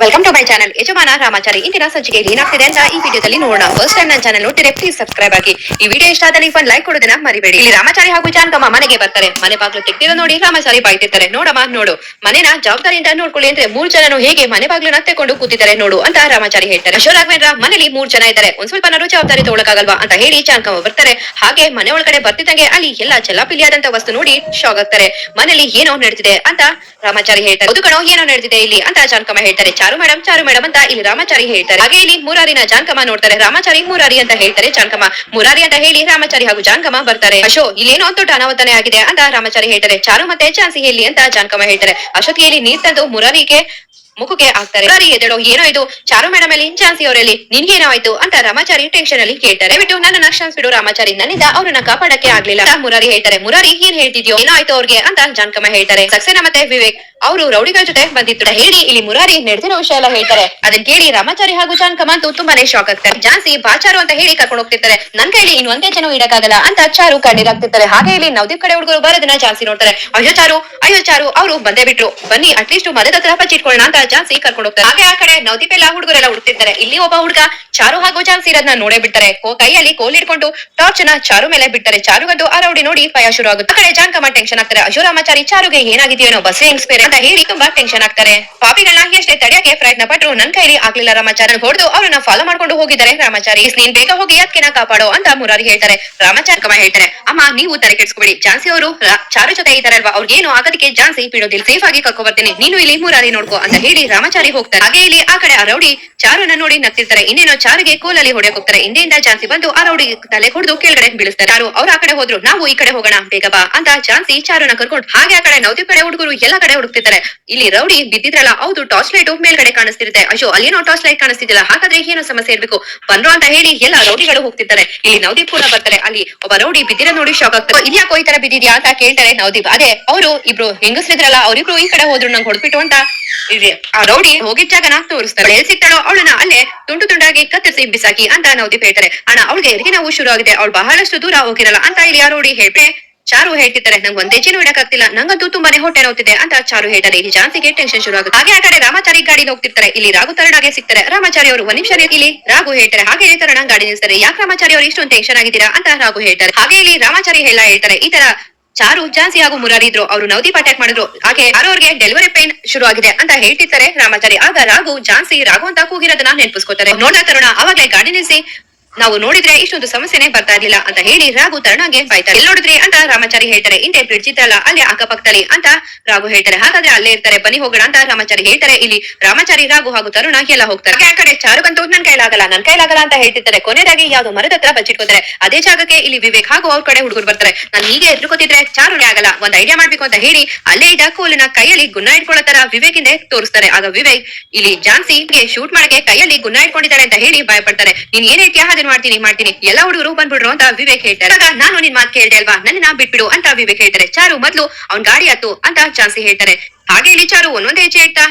Welcome to my channel ಯಜಮಾನ, ರಾಮಾಚಾರಿ ಇಂದಿನ ಸಂಚಿಕೆ ಏನಾಗ್ತಿದೆ ಅಂತ. ಈ ವಿಡಿಯೋದಲ್ಲಿ ನೋಡೋಣ. ಫಸ್ಟ್ ಟೈಮ್ ನನ್ನ ಚಾನಲ್ ನೋಡಿದ್ರೆ ಪ್ಲೀಸ್ ಸಬ್ಸ್ಕ್ರೈಬ್ ಆಗಿ. ಈ ವಿಡಿಯೋ ಇಷ್ಟ ಆದಲ್ಲಿ ಒಂದು ಲೈಕ್ ಕೊಡೋದನ್ನ ಮರಿಬೇಡಿ. ಇಲ್ಲಿ ರಾಮಾಚಾರಿ ಹಾಗೂ ಚಾನ್ಕಮ್ಮ ಮನೆಗೆ ಬರ್ತಾರೆ. ಮನೆ ಬಾಗಿಲು ತೆಗ್ದಿರೋ ನೋಡಿ ರಾಮಾಚಾರಿ ಬಾಯ್ತಿರ್ತಾರೆ. ನೋಡಮ್ಮ, ನೋಡು. ಮನೆನ ಜವಾಬ್ದಾರಿಯಿಂದ ನೋಡ್ಕೊಳ್ಳಿ ಅಂದ್ರೆ ಮೂರ್ ಜನನು ಹೇಗೆ ಮನೆ ಬಾಗಿಲು ತೆಕೊಂಡು ಕೂತಿದ್ದಾರೆ ನೋಡು ಅಂತ ರಾಮಾಚಾರಿ ಹೇಳ್ತಾರೆ. ಅಶೋಕ್ ರಾಘವೇಂದ್ರ, ಮನೇಲಿ ಮೂರ್ ಜನ ಇದ್ದಾರೆ. ಒಂದ್ ಸ್ವಲ್ಪ ನಾನು ಜವಾಬ್ದಾರಿ ತಗೊಳಕಾಗಲ್ವಾ ಅಂತ ಹೇಳಿ ಚಾನ್ಕಮ್ಮ ಬರ್ತಾರೆ. ಹಾಗೆ ಮನೆ ಒಳಗಡೆ ಬರ್ತಿದ್ದಂಗೆ ಅಲ್ಲಿ ಎಲ್ಲ ಚಲಾಪಿಲಿಯಾದಂತ ವಸ್ತು ನೋಡಿ ಶಾಕ್ ಆಗ್ತಾರೆ. ಮನೇಲಿ ಏನೋ ನಡೆದಿದೆ ಅಂತ ರಾಮಾಚಾರಿ ಹೇಳ್ತಾರೆ. ಕಣೋ, ಏನೋ ನಡೆದಿದೆ ಇಲ್ಲಿ ಅಂತ ಚಾನ್ಕಮ್ಮ ಹೇಳ್ತಾರೆ. ಚಾರು ಮೇಡಮ್ ಚಾರು ಮೇಡಮ್ ಅಂತ ಇಲ್ಲಿ ರಾಮಾಚಾರಿ ಹೇಳ್ತಾರೆ. ಹಾಗೆ ಇಲ್ಲಿ ಮುರಾರಿನ ಜಾನಕಮ್ಮ ನೋಡ್ತಾರೆ. ರಾಮಾಚಾರಿ, ಮುರಾರಿ ಅಂತ ಹೇಳ್ತಾರೆ ಜಾನ್ಕಮ ಮುರಾರಿ ಅಂತ ಹೇಳಿ ರಾಮಾಚಾರಿ ಹಾಗೂ ಜಾನ್ಕಮ ಬರ್ತಾರೆ. ಅಶೋ, ಇಲ್ಲೇನೋ ದೊಡ್ಡ ಅನಾವತನೆ ಆಗಿದೆ ಅಂತ ರಾಮಾಚಾರಿ ಹೇಳ್ತಾರೆ. ಚಾರು ಮತ್ತೆ ಚಾನ್ಸಿ ಹೇಳಿ ಅಂತ ಜಾನ್ಕಮ ಹೇಳ್ತಾರೆ. ಅಶೋಕಿಯಲ್ಲಿ ನೀರ್ ತಂದು ಮುರಾರಿಗೆ ಮುಖಕ್ಕೆ ಆಗ್ತಾರೆ ಮುರಾರಿ ಎದಳೋ ಏನೋ ಇದು? ಚಾರು ಮೇಡಮ್ ಅಲ್ಲಿ ಚಾನ್ಸಿ ಅವರಲ್ಲಿ ನಿನ್ಗೇನೋ ಆಯ್ತು? ಅಂತ ರಾಮಾಚಾರಿ ಟೆನ್ಷನ್ ಅಲ್ಲಿ ಕೇಳ್ತಾರೆ. ಬಿಟ್ಟು ನನ್ನ ಬಿಡು ರಾಮಾಚಾರಿ. ನನ್ನಿಂದ ಅವ್ರನ್ನ ಕಾಪಾಡಕ್ಕೆ ಆಗ್ಲಿಲ್ಲ ಮುರಾರಿ ಹೇಳ್ತಾರೆ. ಮುರಾರಿ ಏನ್ ಹೇಳ್ತಿದ್ಯೋ, ಏನೋ ಆಯ್ತು ಅವ್ರಿಗೆ ಅಂತ ಜಾನ್ಕಮ್ಮ ಹೇಳ್ತಾರೆ. ಸಕ್ಸೇನಾ ಮತ್ತೆ ವಿವೇಕ್ ಅವರು ರೌಡಿಗಳ ಜೊತೆ ಬಂದಿತ್ತು ಹೇಳಿ, ಇಲ್ಲಿ ಮುರಾರಿ ನಡೆದಿರೋ ವಿಷಯ ಎಲ್ಲ ಹೇಳ್ತಾರೆ. ಅದನ್ನ ಕೇಳಿ ರಾಮಾಚಾರಿ ಹಾಗೂ ಜಾನ್ ಅಂತೂ ತುಂಬಾನೇ ಶಾಕ್ ಆಗ್ತಾರೆ. ಜಾನ್ಸಿ ಬಾಚಾರು ಅಂತ ಹೇಳಿ ಕರ್ಕೊಂಡು ಹೋಗ್ತಿರ್ತಾರೆ. ನನ್ ಕೈಲಿ ಇನ್ ಒಂದೇ ಜನ ಇಡಕ್ಕಾಗಲ್ಲ ಅಂತ ಚಾರು ಕಣ್ಣೀರಾಗ್ತಿರ್ತಾರೆ. ಹಾಗೆ ಇಲ್ಲಿ ನವದೀಪ್ ಕಡೆ ಹುಡುಗರು ಬರೋದನ್ನ ಜಾನ್ಸಿ ನೋಡ್ತಾರೆ. ಅಯ್ಯೋ ಚಾರು ಅಯ್ಯೋ ಚಾರು, ಅವರು ಬಂದೇ ಬಿಟ್ರು. ಬನ್ನಿ ಅಟ್ಲೀಸ್ಟ್ ಮರದ ಹತ್ರ ಪಚ್ಚಿಟ್ಕೊಳ್ಳೋಣ ಅಂತ ಜಾನ್ಸಿ ಕರ್ಕೊಂಡು ಹೋಗ್ತಾರೆ. ಹಾಗೆ ಆ ಕಡೆ ನವದೀಪ್ ಎಲ್ಲ ಹುಡುಗರೆಲ್ಲ ಹುಡುಕ್ತಿರ್ತಾರೆ. ಇಲ್ಲಿ ಒಬ್ಬ ಹುಡುಗ ಚಾರು ಹಾಗೂ ಜಾನ್ಸಿ ಇರೋದನ್ನ ನೋಡೇ ಬಿಡ್ತಾರೆ. ಕೈಯಲ್ಲಿ ಕೋಲ್ ಇಟ್ಕೊಂಡು ಟಾರ್ಚ್ನ ಚಾರು ಮೇಲೆ ಬಿಡ್ತಾರೆ. ಚಾರುಗದ್ದು ಆ ರೌಡಿ ನೋಡಿ ಭಯ ಶುರು ಆಗುತ್ತೆ. ಆ ಕಡೆ ಜಾನಕಮ್ಮ ಟೆನ್ಷನ್ ಆಗ್ತಾರೆ. ಅಶೋ ರಾಮಾಚಾರಿ, ಚಾರುಗೆ ಏನಾಗಿದೆಯೋ ಬಸ್ ಇನ್ಸ್ಪೈರ್ ಅಂತ ಹೇಳಿ ತುಂಬಾ ಟೆನ್ಷನ್ ಆಗ್ತಾರೆ. ಪಾಪಿಗಳನ್ನ ಎಷ್ಟೇ ತಡೆಯಕ್ಕೆ ಪ್ರಯತ್ನ ಪಟ್ರು. ನನ್ ಕೈಲಿ ಆಗ್ಲಿಲ್ಲ ರಾಮಾಚಾರ ಹೊಡೆದು ಅವ್ರನ್ನ ಫಾಲೋ ಮಾಡ್ಕೊಂಡು ಹೋಗಿದ್ದಾರೆ. ರಾಮಾಚಾರಿ "ಪ್ಲೀಸ್ ನೀನ್ ಬೇಗ ಹೋಗಿ ಅದಕ್ಕಿನ ಕಾಪಾಡೋ ಅಂತ ಮುರಾರಿ ಹೇಳ್ತಾರೆ. ರಾಮಾಚಾರಕಮ್ಮ ಹೇಳ್ತಾರೆ, ಅಮ್ಮ, ನೀವು ತಲೆ ಕೆಡ್ಸ್ಕೊಬೇಡಿ. ಜಾನ್ಸಿ ಅವರು ಚಾರು ಜೊತೆ ಇದಾರಲ್ವಾ ಅವ್ರಿಗೇನು ಆಗದಕ್ಕೆ ಜಾನ್ಸಿ ಬಿಡೋದಿಲ್ಲ ಸೇಫ್ ಆಗಿ ಕರ್ಕೊ ಬರ್ತೀನಿ. ನೀನು ಇಲ್ಲಿ ಮುರಾರಿ ನೋಡ್ಕೋ ಅಂತ ಹೇಳಿ ರಾಮಾಚಾರಿ ಹೋಗ್ತಾರೆ. ಹಾಗೆ ಇಲ್ಲಿ ಆ ಕಡೆ ಆ ರೌಡಿ ಚಾರುನ ನೋಡಿ ನಗ್ತಿರ್ತಾರೆ. ಇನ್ನೇನೋ ಚಾರಿಗೆ ಕೋಲಲ್ಲಿ ಹೊಡೆಯಕ್ ಹೋಗ್ತಾರೆ. ಹಿಂದೆಯಿಂದ ಜಾನ್ಸಿ ಬಂದು ಆ ರೌಡಿ ತಲೆ ಹೊಡೆದು ಕೆಳಗಡೆ ಬೀಳಿಸ್ತಾರೆ. ಯಾರು ಅವ್ರು ಆ ಕಡೆ ಹೋದ್ರು. ನಾವು ಈ ಕಡೆ ಹೋಗೋಣ. ಬೇಗ ಬಾ ಅಂತ ಜಾನ್ಸಿ ಚಾರುನ ಕರ್ಕೊಂಡು ಹಾಗೆ ಆ ಕಡೆ ನವದಿ ಕಡೆ ಹುಡುಗರು ಎಲ್ಲ ಕಡೆ ಇಲ್ಲಿ ರೌಡಿ ಬಿದ್ದಿದ್ರಲ್ಲ, ಹೌದು ಟಾರ್ಚ್ ಲೈಟ್ ಮೇಲ್ಗಡೆ ಕಾಣಿಸ್ತಿರುತ್ತೆ. ಅಯ್ಯೋ, ಅಲ್ಲೇನೋ ಟಾರ್ಚ್ ಲೈಟ್ ಕಾಣಿಸ್ತಿದ್ದಿಲ್ಲ ಹಾಗಾದ್ರೆ ಏನೋ ಸಮಸ್ಯೆ ಇರ್ಬೇಕು. ಬಂದ್ರು ಅಂತ ಹೇಳಿ ಎಲ್ಲ ರೌಡಿಗಳು ಹೋಗ್ತಿರ್ತಾರೆ ಇಲ್ಲಿ ನವದೀಪ್ ಕೂಡ ಬರ್ತಾರೆ. ಅಲ್ಲಿ ಒಬ್ಬ ರೌಡಿ ಬಿದ್ದಿರ ನೋಡಿ ಶಾಕ್ ಆಗ್ತಾರೆ ಇದ್ಯಾಕೋ ಈ ತರ ಬಿದ್ದಿದ್ಯಾ ಅಂತ ಕೇಳ್ತಾರೆ ನವದೀಪ್. ಅದೇ, ಅವರು ಇಬ್ರು ಹೆಂಗಸ್ರಿದ್ರಲ್ಲ, ಅವರಿಬ್ರು ಈ ಕಡೆ ಹೋದ್ರು, ನಂಗೆ ಹೊಡ್ಬಿಟ್ಟು ಅಂತ ಆ ರೌಡಿ ಹೋಗಿದ್ ಜಾಗನ ತೋರಿಸ್ತಾರೆ. ಎಲ್ಲಿ ಸಿಗ್ತಾಳೋ ಅವಳನ್ನ ಅಲ್ಲೇ ತುಂಡು ತುಂಡಾಗಿ ಕತ್ತರಿಸಿ ಬಿಸಾಕಿ ಅಂತ ನವದೀಪ್ ಹೇಳ್ತಾರೆ. ಅಣ್ಣ, ಅವಳಿಗೆ ಎರಿಗೆ ನಾವು ಶುರು ಆಗಿದೆ ಅವಳು ಬಹಳಷ್ಟು ದೂರ ಹೋಗಿರಲ್ಲ ಅಂತ ಇಲ್ಲಿ ಆ ರೌಡಿ ಹೇಳ್ತಾರೆ ಚಾರು ಹೇಳ್ತಿದ್ದಾರೆ ನಂಗೆ ಒಂದೇ ಜೀನು ಇಡಕ್ಕಾಗ್ತಿಲ್ಲ, ನಂಗಂತೂ ತುಂಬಾನೇ ಹೊಟ್ಟೆ ನೋಡ್ತಿದೆ ಅಂತ ಚಾರು ಹೇಳ್ತಾರೆ. ಇಲ್ಲಿ ಜಾನ್ಸಿಗೆ ಟೆನ್ಷನ್ ಶುರು ಆಗುತ್ತೆ. ಹಾಗೆ ಆ ಕಡೆ ರಾಮಾಚಾರಿ ಗಾಡಿ ಹೋಗ್ತಿರ್ತಾರೆ. ಇಲ್ಲಿ ರಾಘು ತರಣಾಗೆ ಸಿಗ್ತಾರೆ. ರಾಮಾಚಾರಿ ಅವರು, ಒಂದ್ ನಿಮಿಷ ಇಲ್ಲಿ ರಾಘು ಹೇಳ್ತಾರೆ. ಹಾಗೆ ತರಣ ಗಾಡಿ ನಿಲ್ಸ್ತಾರೆ. ಯಾಕೆ ರಾಮಾಚಾರಿ ಅವರು ಇಷ್ಟೊಂದು ಟೆನ್ಷನ್ ಆಗಿದ್ದೀರಾ ಅಂತ ರಾಘು ಹೇಳ್ತಾರೆ. ಹಾಗೆ ಇಲ್ಲಿ ರಾಮಾಚಾರಿ ಹೇಳ ಹೇಳ್ತಾರೆ. ಈ ತರ ಚಾರು, ಜಾನ್ಸಿ ಹಾಗೂ ಮುರಾರಿ ಇದ್ರು. ಅವರು ನವದೀಪ್ ಅಟ್ಯಾಕ್ ಮಾಡಿದ್ರು. ಹಾಗೆ ಯಾರೋ ಅವ್ರಿಗೆ ಡೆಲಿವರಿ ಪೇನ್ ಶುರು ಆಗಿದೆ ಅಂತ ಹೇಳ್ತಿರ್ತಾರೆ ರಾಮಾಚಾರಿ. ಆಗ ರಾಘು, ಜಾನ್ಸಿ, ರಾಘು ಅಂತ ಕೂಗಿರೋದನ್ನ ನೆನಪಿಸ್ಕೋತಾರೆ. ನೋಡ್ಲಾ ತರೋಣ, ಅವಾಗ್ಲೇ ಗಾಡಿ ನಿಲ್ಸಿ ನಾವು ನೋಡಿದ್ರೆ ಇಷ್ಟೊಂದು ಸಮಸ್ಯೆನೆ ಬರ್ತಾ ಇರ್ಲಿಲ್ಲ ಅಂತ ಹೇಳಿ ರಾಘು ತರುಣಗೆ ಬಾಯ್ತಾರೆ ಎಲ್ಲಿ ನೋಡಿದ್ರಿ ಅಂತ ರಾಮಾಚಾರಿ ಹೇಳ್ತಾರೆ, ಹಿಂದೆ ಬ್ರಿಡ್ಜ್ ಇತ್ತಲ್ಲ, ಅಲ್ಲಿ ಅಕ್ಕಪಕ್ಕದಲ್ಲಿ ಅಂತ ರಾಘು ಹೇಳ್ತಾರೆ. ಹಾಗಾದ್ರೆ ಅಲ್ಲೇ ಇರ್ತಾರೆ, ಬನ್ನಿ ಹೋಗೋಣ ಅಂತ ರಾಮಾಚಾರಿ ಹೇಳ್ತಾರೆ. ಇಲ್ಲಿ ರಾಮಾಚಾರಿ, ರಾಘು ಹಾಗೂ ತರುಣ ಎಲ್ಲ ಹೋಗ್ತಾರೆ. ಆ ಕಡೆ ಚಾರುಗಂತೂ ನನ್ ಕೈಲಾಗಲ್ಲ ನನ್ ಕೈಲಾಗಲ್ಲ ಅಂತ ಹೇಳ್ತಿರ್ತಾರೆ. ಕೊನೆಯದಾಗಿ ಯಾವ್ದೋ ಮರದ ಹತ್ರ ಬಚ್ಚಿಟ್ಕೋತಾರೆ. ಅದೇ ಜಾಗಕ್ಕೆ ಇಲ್ಲಿ ವಿವೇಕ್ ಹಾಗೂ ಅವ್ರ ಕಡೆ ಹುಡುಗರು ಬರ್ತಾರೆ. ನಾನು ಹೀಗೆ ಎದ್ರುಕೋತಿದ್ರೆ ಚಾರುನೇ ಆಗಲ್ಲ, ಒಂದ್ ಐಡಿಯಾ ಮಾಡ್ಬೇಕು ಅಂತ ಹೇಳಿ ಅಲ್ಲೇ ಇದ್ದ ಕೋಲಿನ ಕೈಯಲ್ಲಿ ಗುನ್ನ ಇಟ್ಕೊಳ್ಳೋ ವಿವೇಕ್ ಇಂದ ತೋರಿಸ್ತಾರೆ. ಆಗ ವಿವೇಕ್ ಇಲ್ಲಿ ಜಾನ್ಸಿಗೆ ಶೂಟ್ ಮಾಡಕ್ಕೆ ಕೈಯಲ್ಲಿ ಗುನ್ನ ಇಟ್ಕೊಂಡಿದ್ದಾಳೆ ಅಂತ ಹೇಳಿ ಭಯಪಡ್ತಾರೆ. ನೀನ್ ಏನ್ ಹೇಳ್ತೀಯಾ ಅದನ್ನ ಮಾಡ್ತೀನಿ ಮಾಡ್ತೀನಿ. ಎಲ್ಲಾ ಹುಡುಗರು ಬಂದ್ಬಿಡ್ರು ಅಂತ ವಿವೇಕ್ ಹೇಳ್ತಾರೆ. ಆಗ ನಾನು ನಿನ್ ಮಾತು ಕೇಳ್ದೆ ಅಲ್ವಾ? ನನ್ನ ಬಿಟ್ಬಿಡು ಅಂತ ವಿವೇಕ್ ಹೇಳ್ತಾರೆ. ಚಾರು, ಮೊದ್ಲು ಅವ್ನ್ ಗಾಡಿ ಹತ್ತು ಅಂತ ಚಾನ್ಸಿ ಹೇಳ್ತಾರೆ. ಹಾಗೆ ಹೇಳಿ ಚಾರು, ಒಂದೊಂದೇ ಹೆಜ್ಜೆ ಇಡ್ತಾ?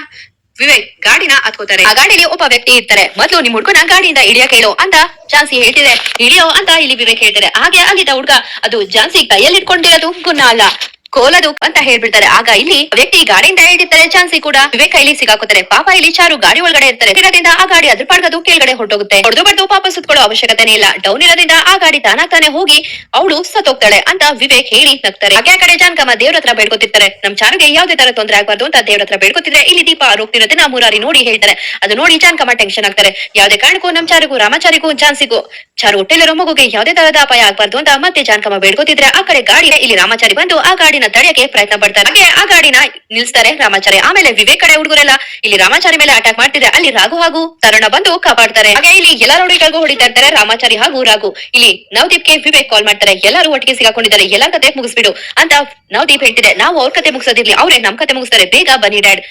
ವಿವೇಕ್ ಗಾಡಿನ ಹತ್ಕೋತಾರೆ. ಆ ಗಾಡಿಲಿ ಒಬ್ಬ ವ್ಯಕ್ತಿ ಇರ್ತಾರೆ. ಮೊದ್ಲು ನಿಮ್ ಹುಡ್ಗನ ಗಾಡಿಯಿಂದ ಇಳಿಯಕ್ ಹೇಳು ಅಂತ ಜಾನ್ಸಿ ಹೇಳ್ತಿದೆ. ಇಳಿಯೋ ಅಂತ ಇಲ್ಲಿ ವಿವೇಕ್ ಹೇಳ್ತಾರೆ. ಹಾಗೆ ಅಲ್ಲಿದ್ದ ಹುಡ್ಗ ಅದು ಜಾನ್ಸಿ ಕೈಯಲ್ಲಿ ಇಟ್ಕೊಂಡಿರೋದು ಗುಣ ಅಲ್ಲ ಕೋಲದು ಅಂತ ಹೇಳ್ಬಿಡ್ತಾರೆ. ಆಗ ಇಲ್ಲಿ ವ್ಯಕ್ತಿ ಗಾಡಿಯಿಂದ ಹೇಳಿರ್ತಾರೆ ಚಾನ್ಸಿ ಕೂಡ ವಿವೇಕ ಇಲ್ಲಿ ಸಿಗಾಕುತ್ತಾರೆ ಪಾಪ ಇಲ್ಲಿ ಚಾರು ಗಾಡಿ ಒಳಗಡೆ ಇರ್ತಾರೆ. ಇರೋದ್ರಿಂದ ಆ ಗಾಡಿ ಅದ್ರ ಪಾಡ್ಗದು ಕೆಳಗಡೆ ಹೊರಟೋಗುತ್ತೆ. ಹೊಡೆದು ಬಡ್ದು ಪಾಪ ಸುತ್ಕೊಳ್ಳೋ ಅವಶ್ಯಕತೆನೇ ಇಲ್ಲ. ಡೌನ್ ಇರೋದ್ರಿಂದ ಆ ಗಾಡಿ ತಾನಾಗ್ತಾನೆ ಹೋಗಿ ಅವಳು ಸತ್ತೋಗ್ತಾಳೆ ಅಂತ ವಿವೇಕ್ ಹೇಳಿ ನಗ್ತಾರೆ. ಹಾಗೆ ಕಡೆ ಜಾನ್ಕಮ್ಮ ದೇವ್ರ ಹತ್ರ ಬೇಡ್ಕೊತಿರ್ತಾರೆ. ನಮ್ ಚಾರುಗೆ ಯಾವ್ದೇ ತರ ತೊಂದರೆ ಆಗ್ಬಾರ್ದು ಅಂತ ದೇವ್ರ ಹತ್ರ ಬೇಡ್ಕೊತಿದ್ರೆ ಇಲ್ಲಿ ದೀಪ ಆರೋಗ್ತಿರೋದನ್ನ ಮೂರಾರಿ ನೋಡಿ ಹೇಳ್ತಾರೆ. ಅದು ನೋಡಿ ಜಾನ್ಕಮ್ಮ ಟೆನ್ಷನ್ ಆಗ್ತಾರೆ. ಯಾವ್ದೇ ಕಾರಣಕ್ಕೂ ನಮ್ ಚಾರಿಗೂ, ರಾಮಾಚಾರಿಗೂ, ಜಾನ್ಸಿಗೂ, ಚಾರು ಹೊಟ್ಟೆಲಿರೋ ಮಗುಗೆ ಯಾವ್ದೇ ತರದ ಅಪಾಯ ಆಗ್ಬಾರ್ದು ಅಂತ ಮತ್ತೆ ಜಾನ್ಕಮ್ಮ ಬೇಡ್ಕೊತಿದ್ರೆ ಆ ಕಡೆ ಗಾಡಿ, ಇಲ್ಲಿ ರಾಮಾಚಾರಿ ಬಂದು ಆ ಗಾಡಿನ ತಡೆಯಕ್ಕೆ ಪ್ರಯತ್ನ ಪಡ್ತಾರೆ ಹಾಗೆ ಆ ಗಾಡಿನ ನಿಲ್ಸ್ತಾರೆ ರಾಮಾಚಾರಿ ಆಮೇಲೆ ವಿವೇಕ್ ಕಡೆ ಹುಡುಗರೆಲ್ಲ ಇಲ್ಲಿ ರಾಮಾಚಾರಿ ಮೇಲೆ ಅಟ್ಯಾಕ್ ಮಾಡ್ತಿದ್ರೆ ಅಲ್ಲಿ ರಾಘು ಹಾಗೂ ತರುಣ ಬಂದು ಕಾಪಾಡ್ತಾರೆ. ಹಾಗೆ ಇಲ್ಲಿ ಎಲ್ಲಾ ರೌಡಿಗಳಿಗೂ ಹೊಡಿತಾ ಇರ್ತಾರೆ ರಾಮಾಚಾರಿ ಹಾಗೂ ರಾಘು. ಇಲ್ಲಿ ನವದೀಪ್ಗೆ ವಿವೇಕ್ ಕಾಲ್ ಮಾಡ್ತಾರೆ. ಎಲ್ಲರೂ ಒಟ್ಟಿಗೆ ಸಿಗಾಕೊಂಡಿದ್ದಾರೆ. ಎಲ್ಲಾ ಕತೆ ಮುಗಿಸ್ಬಿಡು ಅಂತ ನವದೀಪ್ ಹೇಳ್ತಿದೆ. ನಾವು ಅವ್ರ ಕತೆ ಮುಗಿಸೋದಿರ್ಲಿ. ಅವ್ರೇ ನಮ್ ಕತೆ ಮುಗಿಸ್ತಾರೆ. ಬೇಗ ಬನ್ನಿ ಡ್ಯಾಡ್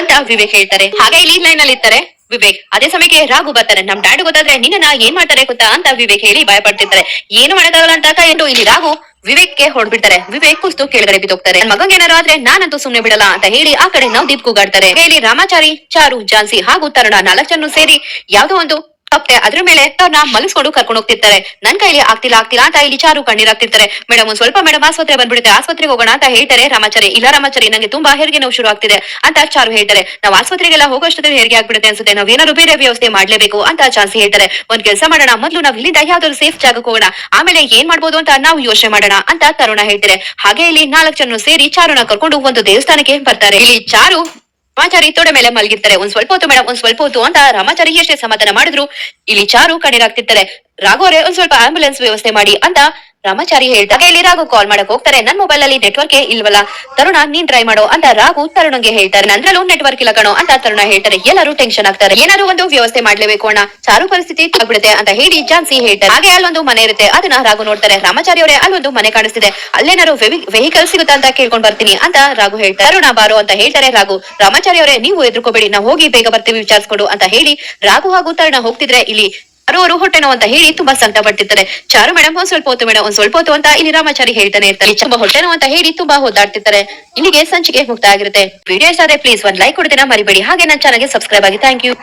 ಅಂತ ವಿವೇಕ್ ಹೇಳ್ತಾರೆ. ಹಾಗೆ ಇಲ್ಲಿ ಲೈನ್ ಅಲ್ಲಿ ಇರ್ತಾರೆ ವಿವೇಕ್. ಅದೇ ಸಮಯಕ್ಕೆ ರಾಘು ಬರ್ತಾರೆ ನಮ್ ಡ್ಯಾಡ್ ಗೊತ್ತಾದ್ರೆ ನಿನ್ನ ಏನ್ ಮಾಡ್ತಾರೆ ಗೊತ್ತಾ ಅಂತ ವಿವೇಕ್ ಹೇಳಿ ಭಯ ಪಡ್ತಿರ್ತಾರೆ ಏನು ಮಾಡಕ್ಕಾಗಲ್ಲ ಅಂತ ಕೈ ಇಲ್ಲಿ ರಾಘು ವಿವೇಕ್ಗೆ ಹೊಡ್ಬಿಡ್ತಾರೆ ವಿವೇಕ್ ಕುಸ್ತು ಕೆಳಗಡೆ ಬಿದ್ದೋಗ್ತಾರೆ. ಮಗಂಗೆ ಏನಾರು ಆದ್ರೆ ನಾನಂತೂ ಸುಮ್ನೆ ಬಿಡಲ್ಲ ಅಂತ ಹೇಳಿ ಆ ಕಡೆ ನವದೀಪ್ ಕೂಗಾಡ್ತಾರೆ. ಹೇಳಿ ರಾಮಾಚಾರಿ, ಚಾರು, ಜಾನ್ಸಿ ಹಾಗೂ ತರುಣ ನಾಲ್ಕು ಜನ ಸೇರಿ ಯಾವ್ದೋ ಒಂದು ಹೋಗ್ತೆ ಅದ್ರ ಮೇಲೆ ಅವ್ರನ್ನ ಮಲಗಿಸ್ಕೊಂಡು ಕರ್ಕೊಂಡು ಹೋಗ್ತಿರ್ತಾರೆ. ನನ್ ಕೈಲಿ ಆಗ್ತಿಲ್ಲ ಆಗ್ತಿಲ್ಲ ಅಂತ ಇಲ್ಲಿ ಚಾರು ಕಣ್ಣೀರಾಗ್ತಿರ್ತಾರೆ ಮೇಡಮ್ ಒಂದ್ ಸ್ವಲ್ಪ ಮೇಡಮ್ ಆಸ್ಪತ್ರೆ ಬಂದ್ಬಿಡುತ್ತೆ. ಆಸ್ಪತ್ರೆಗೆ ಹೋಗೋಣ ಅಂತ ಹೇಳ್ತಾರೆ ರಾಮಾಚಾರಿ. ಇಲ್ಲ ರಾಮಾಚಾರಿ, ನಂಗೆ ತುಂಬಾ ಹೆರಿಗೆ ನೋವು ಶುರು ಆಗ್ತಿದೆ ಅಂತ ಚಾರು ಹೇಳ್ತಾರೆ. ನಾವು ಆಸ್ಪತ್ರೆಗೆಲ್ಲ ಹೋಗೋಷ್ಟೊತ್ತಿಗೆ ಹೆರಿಗೆ ಆಗ್ಬಿಡುತ್ತೆ ಅನ್ಸುತ್ತೆ. ನಾವ್ ಏನಾದ್ರು ಬೇರೆ ವ್ಯವಸ್ಥೆ ಮಾಡ್ಲೇಬೇಕು ಅಂತ ಚಾನ್ಸಿ ಹೇಳ್ತಾರೆ. ಒಂದ್ ಕೆಲಸ ಮಾಡೋಣ. ಮೊದ್ಲು ನಾವ್ ಇಲ್ಲಿಂದ ಯಾವ್ದಾದ್ರು ಸೇಫ್ ಜಾಗಕ್ಕೆ ಹೋಗೋಣ. ಆಮೇಲೆ ಏನ್ ಮಾಡ್ಬೋದು ಅಂತ ನಾವು ಯೋಚನೆ ಮಾಡೋಣ ಅಂತ ತರುಣ ಹೇಳ್ತಾರೆ. ಹಾಗೆ ಇಲ್ಲಿ ನಾಲ್ಕು ಜನ ಸೇರಿ ಚಾರುನ ಕರ್ಕೊಂಡು ಒಂದು ದೇವಸ್ಥಾನಕ್ಕೆ ಬರ್ತಾರೆ. ಇಲ್ಲಿ ಚಾರು ರಾಮಾಚಾರಿ ತೊಡೆ ಮೇಲೆ ಮಲಗಿರ್ತಾರೆ. ಒಂದ್ ಸ್ವಲ್ಪ ಹೊತ್ತು ಮೇಡಮ್, ಒಂದ್ ಸ್ವಲ್ಪ ಹೊತ್ತು ಅಂತ ರಾಮಾಚಾರಿ ಎಷ್ಟೇ ಸಮಾಧಾನ ಮಾಡಿದ್ರು, ಇಲ್ಲಿ ಚಾರು ಕಣ್ಣೀರಾಗ್ತಿರ್ತಾರೆ. ರಾಘೋರೆ ಒಂದ್ ಸ್ವಲ್ಪ ಆಂಬುಲೆನ್ಸ್ ವ್ಯವಸ್ಥೆ ಮಾಡಿ ಅಂತ ರಾಮಾಚಾರಿ ಹೇಳ್ದಾಗ ಇಲ್ಲಿ ರಾಘು ಕಾಲ್ ಮಾಡಕ್ ಹೋಗ್ತಾರೆ. ನನ್ ಮೊಬೈಲ್ ಅಲ್ಲಿ ನೆಟ್ವರ್ಕ್ ಇಲ್ವಲ್ಲ? ತರುಣ, ನೀನ್ ಟ್ರೈ ಮಾಡೋ ಅಂತ ರಾಘು ತರುಣಗೆ ಹೇಳ್ತಾರೆ. ನಂದ್ರಲ್ಲೂ ನೆಟ್ವರ್ಕ್ ಇಲ್ಲ ಕಣೋ ಅಂತ ತರುಣ ಹೇಳ್ತಾರೆ. ಎಲ್ಲರೂ ಟೆನ್ಷನ್ ಆಗ್ತಾರೆ. ಏನಾದ್ರು ಒಂದು ವ್ಯವಸ್ಥೆ ಮಾಡ್ಲೇಬೇಕು ಅಣ್ಣ. ಚಾರು ಪರಿಸ್ಥಿತಿ ಆಗ್ಬಿಡುತ್ತೆ ಅಂತ ಹೇಳಿ ಜಾನ್ಸಿ ಹೇಳ್ತಾರೆ. ಹಾಗೆ ಅಲ್ಲೊಂದು ಮನೆ ಇರುತ್ತೆ. ಅದನ್ನ ರಾಘು ನೋಡ್ತಾರೆ. ರಾಮಾಚಾರಿ ಅವರೇ, ಅಲ್ಲೊಂದು ಮನೆ ಕಾಣಿಸ್ತಿದೆ. ಅಲ್ಲೇನಾರು ವೆಹಿಕಲ್ ಸಿಗುತ್ತಾ ಅಂತ ಕೇಳ್ಕೊಂಡ್ ಬರ್ತೀನಿ ಅಂತ ರಾಘು ಹೇಳ್ತಾರೆ. ತರುಣ ಬಾರೋ ಅಂತ ಹೇಳ್ತಾರೆ ರಾಘು. ರಾಮಾಚಾರಿ ಅವರೇ, ನೀವು ಎದ್ರುಕೋಬೇಡಿ. ನಾವು ಹೋಗಿ ಬೇಗ ಬರ್ತೀವಿ, ವಿಚಾರಿಸ್ಕೊಡು ಅಂತ ಹೇಳಿ ರಾಘು ಹಾಗೂ ತರುಣ ಹೋಗ್ತಿದ್ರೆ ಇಲ್ಲಿ ಯಾರೋ ಹೊಟ್ಟೆ ನೋವು ಅಂತ ಹೇಳಿ ತುಂಬಾ ಸಂಕಟ ಪಡ್ತಿರ್ತಾರೆ ಚಾರು ಮೇಡಮ್ ಒಂದ್ ಸ್ವಲ್ಪ ಹೊತ್ತು ಮೇಡಮ್ ಒಂದ್ ಸ್ವಲ್ಪ ಹೊತ್ತು ಅಂತ ಇಲ್ಲಿ ರಾಮಾಚಾರಿ ಹೇಳ್ತಾನೆ ಇರ್ತಾರೆ. ತುಂಬಾ ಹೊಟ್ಟೆ ನೋವು ಅಂತ ಹೇಳಿ ತುಂಬಾ ಓದಾಡ್ತಿರ್ತಾರೆ. ಇಲ್ಲಿಗೆ ಸಂಚಿಕೆ ಮುಕ್ತ ಆಗಿರುತ್ತೆ. ವಿಡಿಯೋ ಇಷ್ಟ ಆದ್ರೆ ಪ್ಲೀಸ್ ಒಂದ್ ಲೈಕ್ ಕೊಡ್ತೀರಾ ಮರಿಬೇಡಿ. ಹಾಗೆ ನನ್ನ ಚಾನಲ್ಗೆ ಸಬ್ಸ್ಕ್ರೈಬ್ ಆಗಿ. Thank you